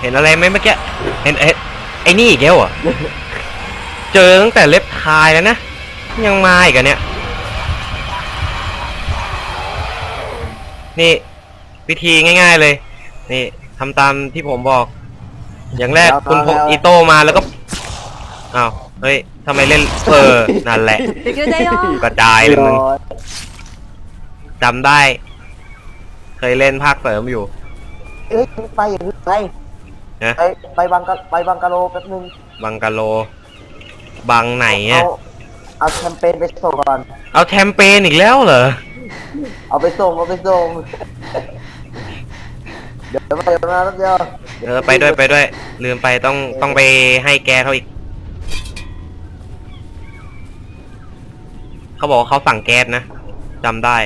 เห็นอะไรไหมเมื่อกี้เห็นไอ้นี่อีกแล้วอะเจอตั้งแต่เล็บทายแล้วนะ ยังมาอีกอะเนี้ยนี่วิธีง่าย ๆเลย นี่ทำตามที่ผมบอก อย่างแรกคุณพกอีโต้มาแล้วก็อ้าวเฮ้ยทำไมเล่นเออนั่นแหละกระจายเลยมึงจำได้ เคยเล่นภาคเสริมอยู่ เอ้ยไปอย่างไป นะ ไปไปบังกะไปบังกะโลแป๊บนึงบังกะโล บังไหนเอาอะเอาแคมเปญไปส่งก่อน เอาแชมเปญอีกแล้วเหรอ เอาไปส่งเอาไปส่ง เดี๋ยวมาเดี๋ยวมาแป๊บเดียวเออไปด้วยไปด้วย ลืมไปต้องต้องไปให้แกเขาอีก เขาบอกว่าเขาสั่งแก๊สนะจำได้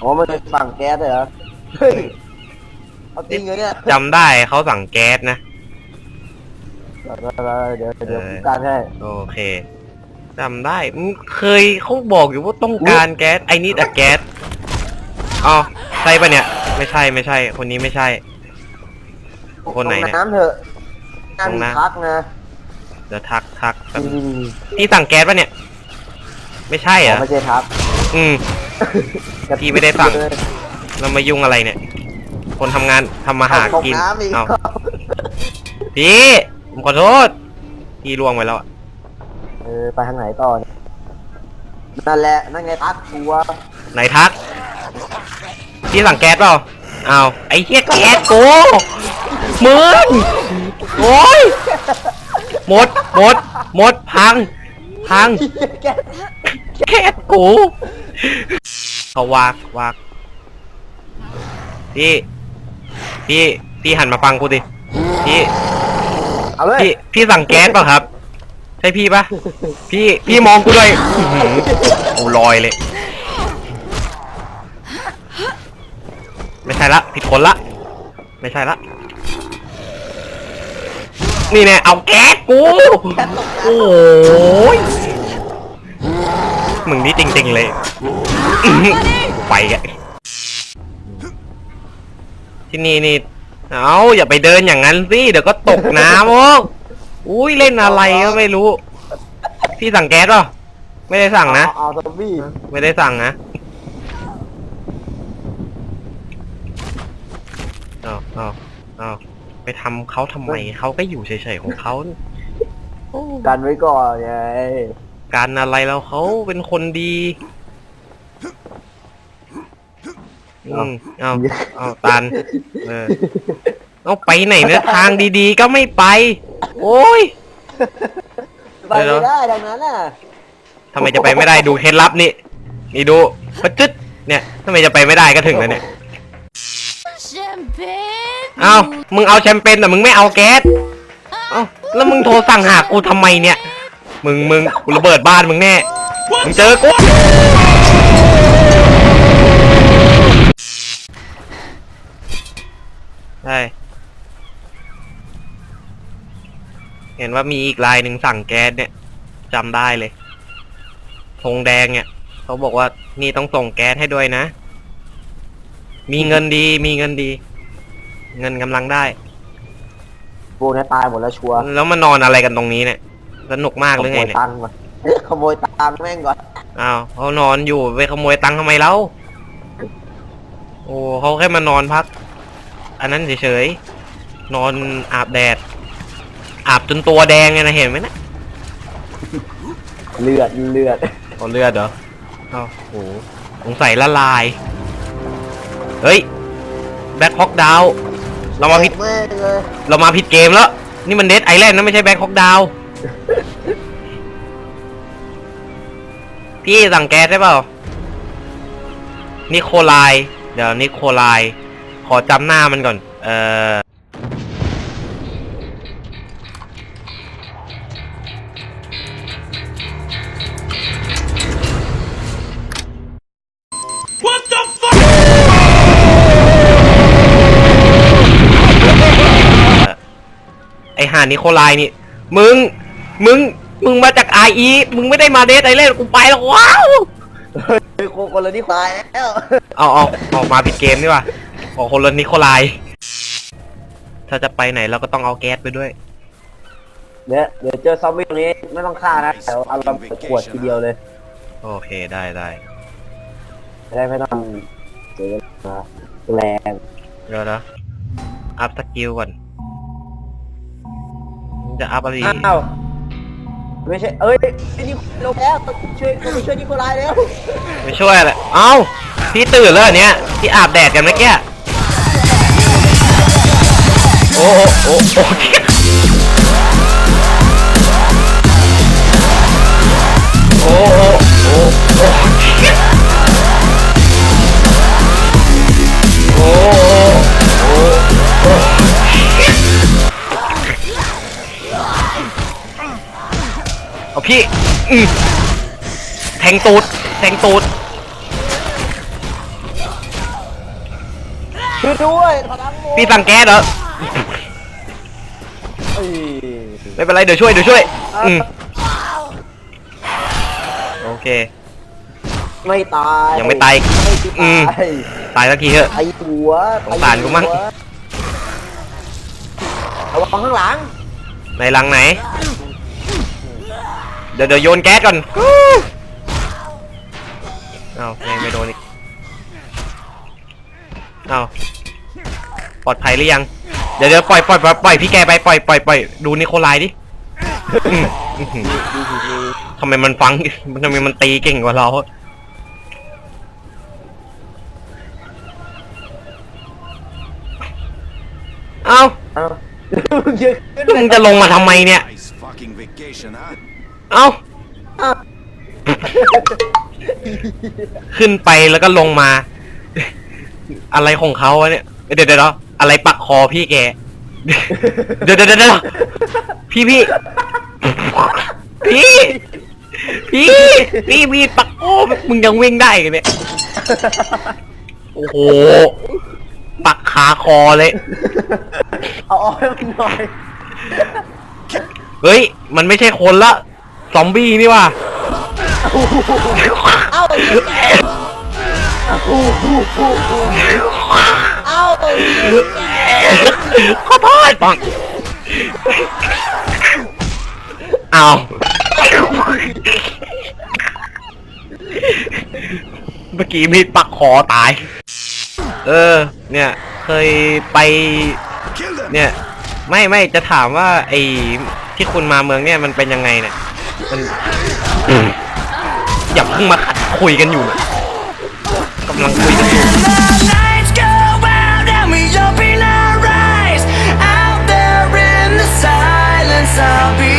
อ๋อมันเป็นฝั่งแก๊สเลยเหรอเฮ้ย เอาจริงเหรอเนี่ยจำได้เขาสั่งแก๊สนะ เดี๋ยวเดี๋ยวเดี๋ยวเออการให้ โอเคจำได้มึงเคยเขาบอกอยู่ว่าต้องการแก๊สไอ้นี่แต่แก๊สอ๋อใช่ปะเนี่ย ไม่ใช่ไม่ใช่ คนนี้ไม่ใช่ คนไหนเนี่ยน้ำเถอะน้ำมีพักนะเดี๋ยวทักทักแป๊บนี่พี่สั่งแก๊สปะเนี่ย ไม่ใช่เหรอ๋ออะไม่ใช่ทักอืมพี่ไม่ได้สั่งเรามายุ่งอะไรเนี่ย คนทำงานทำมาหาตกกินน้ำอีกเอาพี่ผมขอโทษ พี่ล่วงไปแล้วอะเออไปทางไหนต่อเนี่ยนั่นแหละนั่นไงทักทัวร์ไหนทัก พี่สั่งแก๊สเปล่าเอาวไอ้เหี้ยแก๊สกูมึงโอ้ยหมดหมดหมดพัง พัง แกแก๊สกูเขาวากวากพี่ พี่พี่หันมาฟังกูดิพี่เอาเลยพี่พี่สั่งแก๊สป่ะครับ ใช่พี่ปะพี่พี่มองกูด้วยอื้อหือกูลอยเลย ไม่ใช่ละ ผิดคนละ ไม่ใช่ละ นี่แน่เอาแก๊สกูโอ้ยมึงนี่จริงๆเลยอื้อหือไปแก ที่นี่นี่ เอาอย่าไปเดินอย่างนั้นสิเดี๋ยวก็ตกน้ำโอ้อุ้ยเล่นอะไรก็ไม่รู้ พี่สั่งแก๊สป่ะไม่ได้สั่งนะ เอาเอาซอมบี้ไม่ได้สั่งนะเอาเอาเอาไปทำเขาทำไมเขาก็อยู่เฉยๆของเขาโอ้กันไว้ก่อนไง การอะไรแล้วเขาเป็นคนดี อืมเอาเอาตัน เออต้องไปไหนเนื้อทางดีๆ ก็ไม่ไป โอ้ยไปไม่ได้ดังนั้นอะทำไมจะไปไม่ได้ดูเคล็ดลับนี่ นี่ดูปัจจุบเนี่ยทำไมจะไปไม่ได้ก็ถึงแล้วเนี่ยเอามึงเอาแชมเปญแต่มึงไม่เอาแก๊สเอาแล้วมึงโทรสั่งหากูทำไมเนี่ย มึงมึงกูระเบิดบ้านมึงแน่ มึงเจอกู ใช่ เห็นว่ามีอีกลายหนึ่งสั่งแก๊สเนี่ยจำได้เลยธงแดงเนี่ยเขาบอกว่านี่ต้องส่งแก๊สให้ด้วยนะ มีเงินดีมีเงินดี เงินกำลังได้ปูเนี่ยตายหมดแล้วชัวร์แล้วมานอนอะไรกันตรงนี้เนี่ยสนุกมากหรือไงเนี่ยขโมตังค์ก่อนขโมยตังค์แม่งก่อนอ้าวเขานอนอยู่ไปขโมยตังค์ทำไมเล่าโอ้เขาแค่มานอนพัก อันนั้นเฉยๆนอนอาบแดด อาบจนตัวแดงไงนะเห็นไหมนะเลือดเลือดเอาเลือดเหรอเอ้าโหสงสัยละลาย เฮ้ยแบ็คฮอกดาวเรามาผิด แม่งเลยเรามาผิดเกมแล้ว นี่มันเดดไอแลนด์นะไม่ใช่แบ็คฮอกดาว พี่สั่งแก๊สได้เปล่านิโคลาย เดี๋ยวนิโคลายข อจำหน้ามันก่อน เอ่อไอห่านิโคลายนี่ มึง มึง มึงมาจากไออีมึงไม่ได้มาเดทไอแลนด์กูไปแล้วว้าว เฮ้ยโคคนละนี่ตายแล้ว เอาเอาออกมาผิดเกมดีกว่า ขอคนละนิโคลาย ถ้าจะไปไหนเราก็ต้องเอาแก๊สไปด้วย เดี๋ยวเดี๋ยวเจอซอมบี้ตรงนี้ไม่ต้องฆ่านะเดี๋ยวเอาระเบิดขวดทีเดียวเลยโอเคได้ได้จะได้ไม่ต้องเสียเวลาแรงเดี๋ยวนะอัพสกิลก่อนจะอัพอะไรอ้าวไม่ใช่เอ้ยไอ้นี่ลงแล้วช่วยต้องไปช่วยนิโคลายแล้วไม่ช่วยอะไรเอ้าพี่ตื่นแล้วเหรอเนี่ยที่อาบแดดกันเมื่อกี้ โอ้โอ้โอ้โอ้โอ้โอ้โอ้เอาพี่แทงตูดแทงตูดช่วยด้วยพี่สั่งแก๊สเหรอ ไม่เป็นไรเดี๋ยวช่วยเดี๋ยวช่วยอืมโอเค ไม่ตายยังไม่ตายไม่อืมตายตายสักทีเถอะ ไอหัวสงสารกูมั้ง ระวังข้างหลังในรังไหน เดี๋ยวเดี๋ยวโยนแก๊สก่อนเอ้าแม่งไม่โดนอีกเอ้าปลอดภัยหรือยังเดี๋ยวเดี๋ยวปล่อยปล่อยปล่อยปล่อยพี่แกไปปล่อยปล่อยปล่อยดูนิโคลายดิอืมอื้อหือทำไมมันฟังทำไมมันตีเก่งกว่าเรา เอ้าเอ้ามึงจะขึ้นมึงจะลงมาทำไมเนี่ย Nice fucking vacation, huh? เอ้า ขึ้นไปแล้วก็ลงมา อะไรของเขาวะเนี่ย เดี๋ยวเดี๋ยวเดี๋ยว อะไรปักคอพี่แกเดี๋ยวเดี๋ยวเดี๋ยวเดี๋ยวพี่พี่ พี่ พี่พี่มีปักโอ้มึงยังวิ่งได้กันเนี่ย โอ้โห ปักขาคอเลย เอาออกให้มันหน่อยเฮ้ย มันไม่ใช่คนละ ซอมบี้นี่ว่ะเอ้าเอ้า ขอโทษปังเอาเมื่อกี้มีปักคอตาย เออ เนี่ย เคยไป Kill them! เนี่ย ไม่ไม่จะถามว่า ไอ้ที่คุณมาเมืองเนี่ยมันเป็นยังไงเนี่ย มันอย่าเพิ่งมาขัดคุยกันอยู่นะกำลังคุยกันอยู่ I'll be